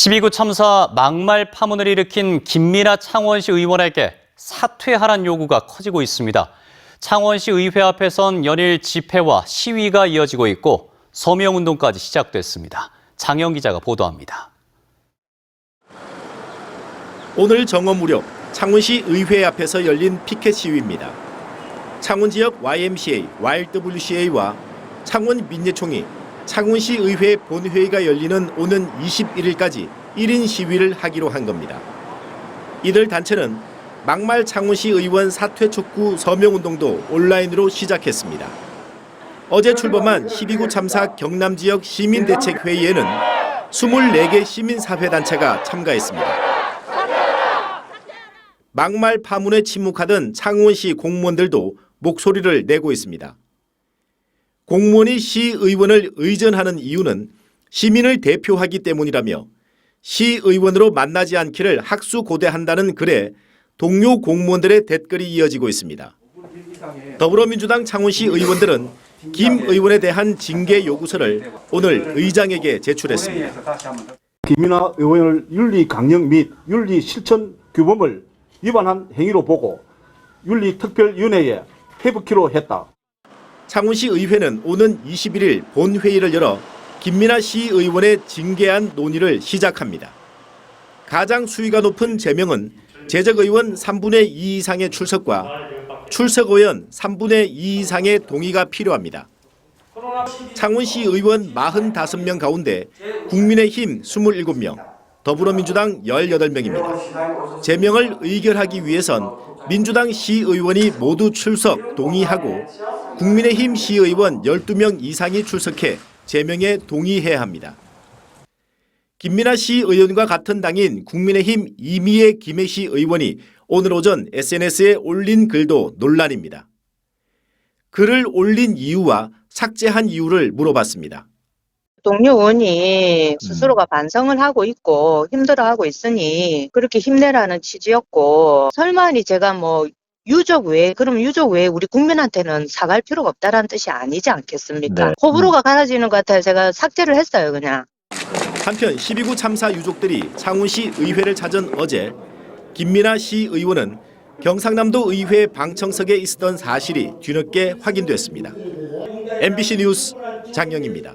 12구 참사 막말 파문을 일으킨 김민아 창원시 의원에게 사퇴하란 요구가 커지고 있습니다. 창원시 의회 앞에선 연일 집회와 시위가 이어지고 있고 서명 운동까지 시작됐습니다. 장영 기자가 보도합니다. 오늘 정오 무렵 창원시 의회 앞에서 열린 피켓 시위입니다. 창원 지역 YMCA, YWCA와 창원 민예총이 창원시 의회 본회의가 열리는 오는 21일까지 1인 시위를 하기로 한 겁니다. 이들 단체는 막말 창원시 의원 사퇴 촉구 서명 운동도 온라인으로 시작했습니다. 어제 출범한 12구 참사 경남 지역 시민 대책 회의에는 24개 시민 사회 단체가 참가했습니다. 막말 파문에 침묵하던 창원시 공무원들도 목소리를 내고 있습니다. 공무원이 시의원을 의전하는 이유는 시민을 대표하기 때문이라며 시의원으로 만나지 않기를 학수고대한다는 글에 동료 공무원들의 댓글이 이어지고 있습니다. 더불어민주당 창원시 의원들은 김 의원에 대한 징계 요구서를 오늘 의장에게 제출했습니다. 김민아 의원을 윤리 강령 및 윤리 실천 규범을 위반한 행위로 보고 윤리특별위원회에 회부키로 했다. 창원시 의회는 오는 21일 본회의를 열어 김민아 시의원의 징계안 논의를 시작합니다. 가장 수위가 높은 제명은 재적 의원 3분의 2 이상의 출석과 출석 의원 3분의 2 이상의 동의가 필요합니다. 창원시 의원 45명 가운데 국민의힘 27명, 더불어민주당 18명입니다. 제명을 의결하기 위해선 민주당 시의원이 모두 출석 동의하고 국민의힘 시의원 12명 이상이 출석해 제명에 동의해야 합니다. 김민아 시의원과 같은 당인 국민의힘 이미애 김해 시 의원이 오늘 오전 SNS에 올린 글도 논란입니다. 글을 올린 이유와 삭제한 이유를 물어봤습니다. 동료 의원이 스스로가 반성을 하고 있고 힘들어하고 있으니 그렇게 힘내라는 취지였고 설마니 제가 뭐 유족 외에 그럼 유족 외에 우리 국민한테는 사과할 필요가 없다라는 뜻이 아니지 않겠습니까? 네. 호불호가 갈라지는 것 같아요. 제가 삭제를 했어요, 그냥. 한편 12구 참사 유족들이 창원시 의회를 찾은 어제 김민아 시 의원은 경상남도 의회 방청석에 있었던 사실이 뒤늦게 확인됐습니다. MBC 뉴스 장영입니다.